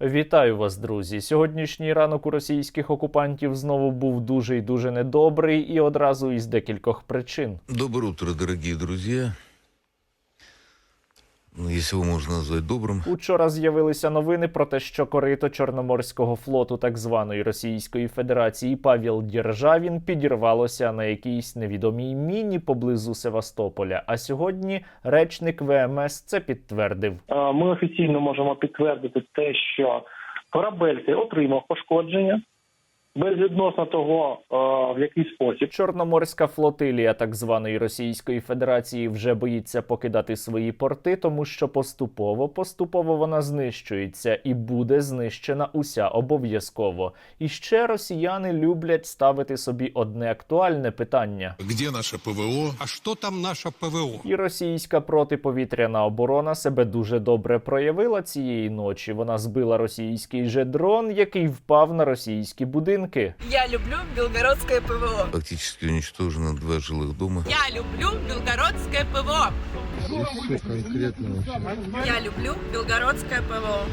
Вітаю вас, друзі. Сьогоднішній ранок у російських окупантів знову був дуже і дуже недобрий, і одразу із декількох причин. Доброе утро, дорогі друзья. Ну, Если его можно назвать добрым. Учора з'явилися новини про те, що корито Чорноморського флоту так званої Російської Федерації Павел Дєржавін підірвалося на якійсь невідомій міні поблизу Севастополя. А сьогодні речник ВМС це підтвердив. Е, Ми офіційно можемо підтвердити те, що корабель отримав пошкодження безвідносно того, е, в який спосіб. Чорноморська флотилія так званої Російської Федерації вже боїться покидати свої порти, тому що поступово поступово вона знищується і буде знищена уся обов'язково. І ще росіяни люблять ставити собі одне актуальне питання. Где наше ПВО? А что там наше ПВО? І російська протиповітряна оборона себе дуже добре проявила цієї ночі. Вона збила російський же дрон, який впав на російські будинки. Я люблю белгородское ПВО. Фактически уничтожено два жилых дома. Я люблю белгородское ПВО. Я люблю белгородское ПВО.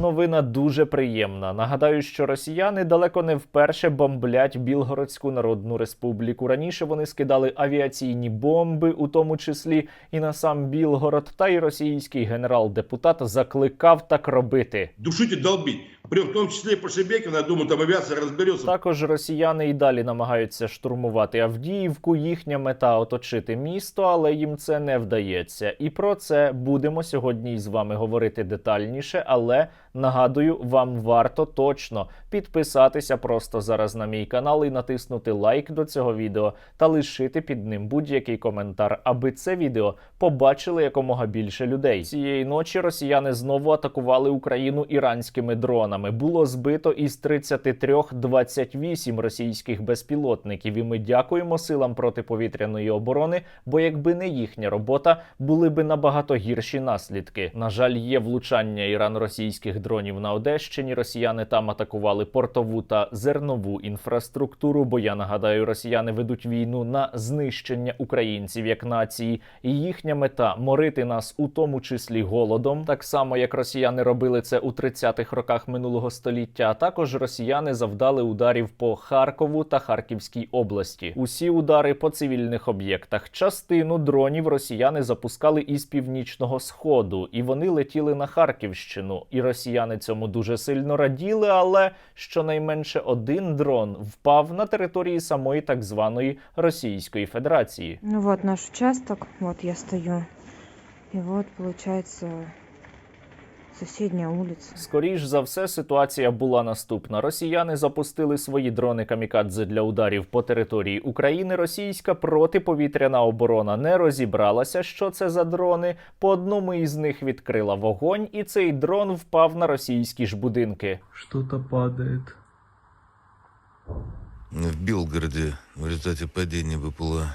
Новина дуже приємна. Нагадаю, що росіяни далеко не вперше бомблять Білгородську Народну Республіку. Раніше вони скидали авіаційні бомби, у тому числі і на сам Білгород. Та й російський генерал-депутат закликав так робити. душить и долбить. При в том числе и по Шебекину, я думаю, там авиация разберется. Також росіяни і далі намагаються штурмувати Авдіївку. Їхня мета оточити місто, але їм це не вдається. І про це будемо сьогодні із вами говорити детальніше. Але нагадую, вам варто точно підписатися просто зараз на мій канал і натиснути лайк до цього відео та лишити під ним будь-який коментар, аби це відео побачили якомога більше людей. Цієї ночі росіяни знову атакували Україну іранськими дронами. Було збито із 33 28 російських безпілотників. І ми дякуємо силам протиповітряної оборони, бо якби не їхня робота, були би набагато гірші наслідки. На жаль, є влучання ірано-російських дронів на Одещині. Росіяни там атакували портову та зернову інфраструктуру. Бо я нагадаю, росіяни ведуть війну на знищення українців як нації, і їхня мета морити нас у тому числі голодом, так само як росіяни робили це у 30-х роках минулого століття. А також росіяни завдали ударів по Харкову та Харківській області. Усі удари по цивільних об'єктах. Частину дронів росіяни запускали із північного сходу, і вони летіли на Харківщину. І росіяни цьому дуже сильно раділи. Але щонайменше один дрон впав на території самої так званої Російської Федерації. Ну от наш участок, от я стою. і от получается соседняя улица. Скоріш за все, ситуація була наступна. Росіяни запустили свої дрони камікадзе для ударів по території України. Російська протиповітряна оборона не розібралася, що це за дрони. По одному із них відкрила вогонь, і цей дрон впав на російські ж будинки. Что-то падает. В Белгороде в результате падения БПЛА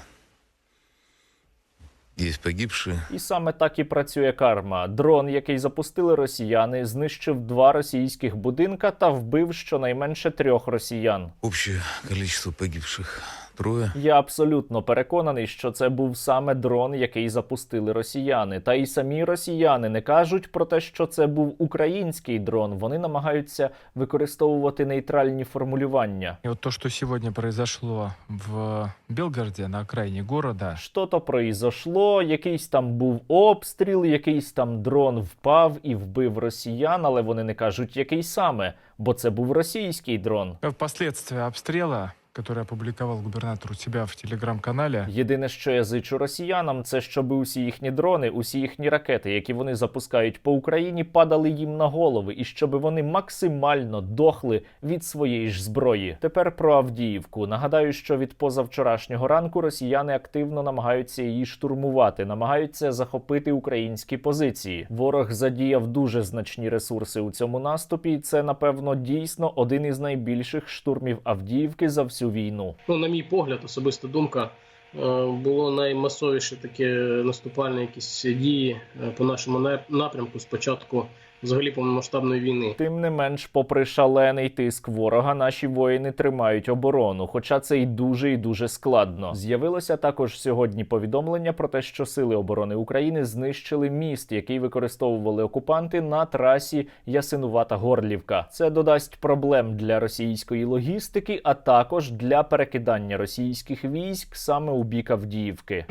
есть погибші. І саме так і працює карма. Дрон, який запустили росіяни, знищив два російських будинка та вбив щонайменше трьох росіян. Общее количество погибших трое. Я абсолютно переконаний, що це був саме дрон, який запустили росіяни. Та й самі росіяни не кажуть про те, що це був український дрон. Вони намагаються використовувати нейтральні формулювання. И вот то, что сегодня произошло в Белгороде, на окраине города, Що то произошло, якийсь там був обстріл, якийсь там дрон впав і вбив росіян, але вони не кажуть, який саме, бо це був російський дрон. впоследствии обстрела, который опубликовал губернатор у себя в телеграм-канале, Єдине, що я зичу росіянам, це щоб усі їхні дрони, усі їхні ракети, які вони запускають по Україні, падали їм на голови, і щоб вони максимально дохли від своєї ж зброї. Тепер про Авдіївку. Нагадаю, що від позавчорашнього ранку росіяни активно намагаються її штурмувати, намагаються захопити українські позиції. Ворог задіяв дуже значні ресурси у цьому наступі, і це напевно дійсно один із найбільших штурмів Авдіївки за всю війну. ну, на мій погляд, особиста думка, е, було наймасовіше таке наступальні якісь дії е, по нашому нап- напрямку. Спочатку взагалі повномасштабної війни. Тим не менш, попри шалений тиск ворога, наші воїни тримають оборону, хоча це й дуже і дуже складно. З'явилося також сьогодні повідомлення про те, що сили оборони України знищили міст, який використовували окупанти на трасі Ясинувата Горлівка. Це додасть проблем для російської логістики, а також для перекидання російських військ саме у бік Авдіївки.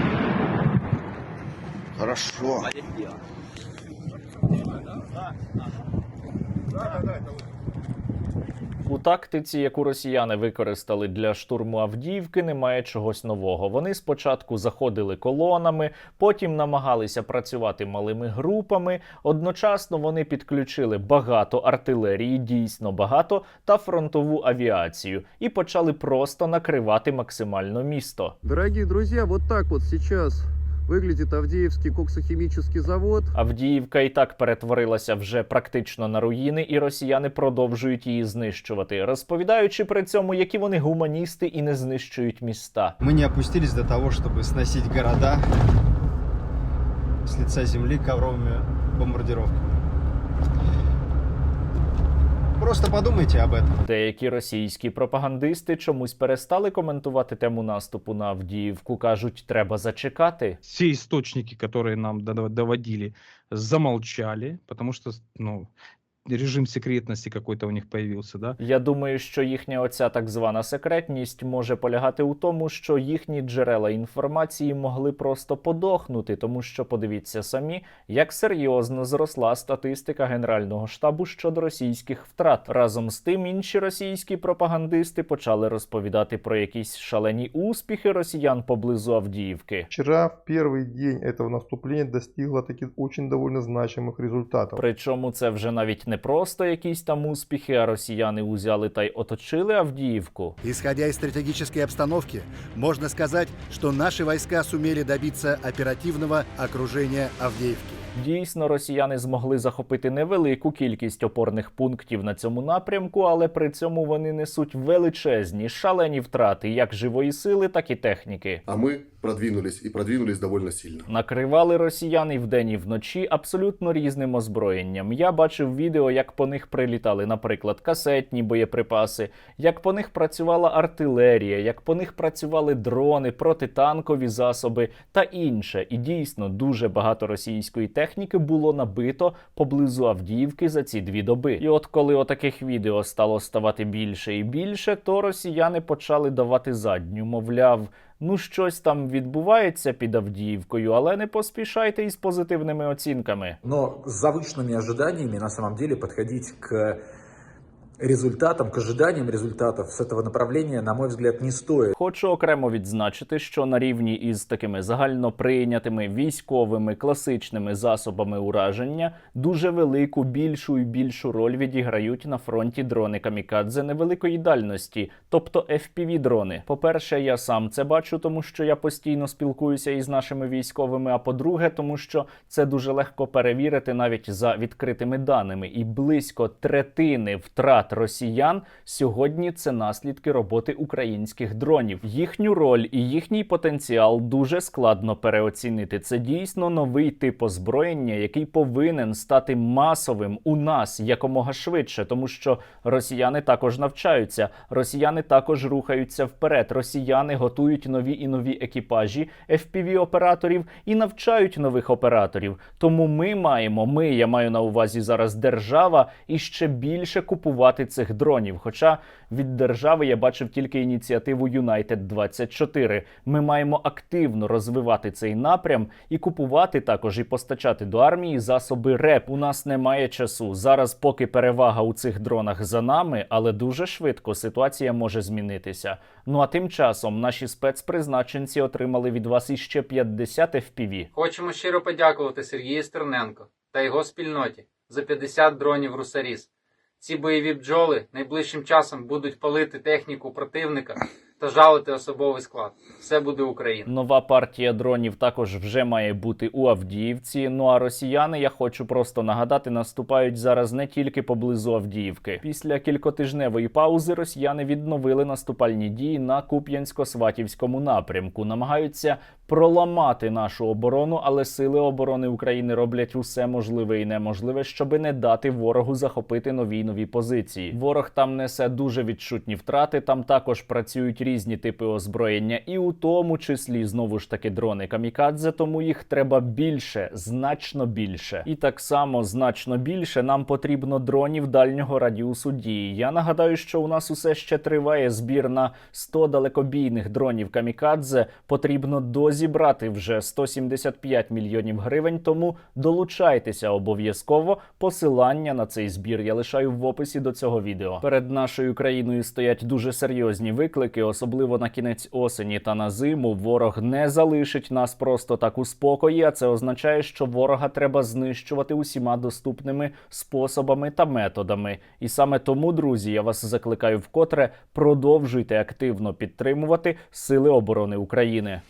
Хорошо. У тактиці, яку росіяни використали для штурму Авдіївки, немає чогось нового. Вони спочатку заходили колонами, потім намагалися працювати малими групами. Одночасно вони підключили багато артилерії, дійсно багато, та фронтову авіацію, і почали просто накривати максимально місто. Дорогие друзья, вот так вот сейчас выглядит Авдеевский коксохимический завод. Авдіївка і так перетворилася вже практично на руїни, і росіяни продовжують її знищувати, розповідаючи при цьому, які вони гуманісти і не знищують міста. Мы не опустились до того, чтобы сносить города с лица земли ковровыми бомбардировками. Просто подумайте об этом. Деякі російські пропагандисти чомусь перестали коментувати тему наступу на Авдіївку. кажуть, треба зачекати. Ці істочники, які нам дов- доводили, замолчали, тому що ну, режим секретности какой-то у них появился, да. Я думаю, що їхня оця так звана секретність може полягати у тому, що їхні джерела інформації могли просто подохнути, тому що подивіться самі, як серйозно зросла статистика Генерального штабу щодо російських втрат. Разом з тим, інші російські пропагандисти почали розповідати про якісь шалені успіхи росіян поблизу Авдіївки. Вчера в первый день этого наступления достигла таких очень довольно значимых результатов. Причому це вже навіть не просто якісь там успіхи, а росіяни узяли та й оточили Авдіївку. Исходя из стратегической обстановки, можно сказать, что наши войска сумели добиться оперативного окружения Авдеевки. Дійсно, росіяни змогли захопити невелику кількість опорних пунктів на цьому напрямку, але при цьому вони несуть величезні шалені втрати як живої сили, так і техніки. А мы продвинулись и продвинулись довольно сильно. Накривали росіяни вдень і вночі абсолютно різним озброєнням. Я бачив відео, як по них прилітали, наприклад, касетні боєприпаси, як по них працювала артилерія, як по них працювали дрони, протитанкові засоби та інше. І дійсно дуже багато російської техніки було набито поблизу Авдіївки за ці дві доби. І от коли отаких відео стало ставати більше і більше, то росіяни почали давати задню, мовляв. Ну, щось там відбувається під Авдіївкою, але не поспішайте із позитивними оцінками. Но с завышенными ожиданиями на самом деле подходить к результатам, к ожиданиям результатов с этого направления, на мой взгляд, не стоит. Хочу окремо відзначити, що на рівні із такими загально прийнятими військовими класичними засобами ураження дуже велику, більшу і більшу роль відіграють на фронті дрони камікадзе невеликої дальності, тобто fpv дрони. По-перше, я сам це бачу, тому що я постійно спілкуюся із нашими військовими. А по-друге, тому що це дуже легко перевірити навіть за відкритими даними, і близько третини втрат росіян сьогодні це наслідки роботи українських дронів. Їхню роль і їхній потенціал дуже складно переоцінити. Це дійсно новий тип озброєння, який повинен стати масовим у нас якомога швидше, тому що росіяни також навчаються, росіяни також рухаються вперед. Росіяни готують нові і нові екіпажі fpv операторів і навчають нових операторів. Тому ми маємо, ми я маю на увазі зараз держава, і ще більше купувати цих дронів. Хоча від держави я бачив тільки ініціативу United 24 Ми маємо активно розвивати цей напрям і купувати також і постачати до армії засоби РЕП. У нас немає часу. Зараз поки перевага у цих дронах за нами, але дуже швидко ситуація може змінитися. Ну а тим часом наші спецпризначенці отримали від вас іще 50 FPV. Хочемо щиро подякувати Сергію Стерненко та його спільноті за 50 дронів Русаріс. Ці бойові бджоли найближчим часом будуть палити техніку противника та жалити особовий склад. Все буде Україна. Нова партія дронів також вже має бути у Авдіївці. Ну а росіяни, я хочу просто нагадати, наступають зараз не тільки поблизу Авдіївки. Після кількотижневої паузи росіяни відновили наступальні дії на Куп'янсько-Сватівському напрямку, намагаються проламати нашу оборону, але сили оборони України роблять усе можливе і неможливе, щоби не дати ворогу захопити нові нові позиції. Ворог там несе дуже відчутні втрати. Там також працюють різні типи озброєння, і у тому числі знову ж таки дрони камікадзе. Тому їх треба більше, значно більше. І так само значно більше нам потрібно дронів дальнього радіусу дії. Я нагадаю, що у нас усе ще триває збір на 100 далекобійних дронів камікадзе. Потрібно дозібрати вже 175 мільйонів гривень. Тому долучайтеся обов'язково. Посилання на цей збір я лишаю в описі до цього відео. Перед нашою країною стоять дуже серйозні виклики, особливо на кінець осені та на зиму. Ворог не залишить нас просто так у спокої. А це означає, що ворога треба знищувати усіма доступними способами та методами. І саме тому, друзі, я вас закликаю вкотре продовжуйте активно підтримувати Сили оборони України.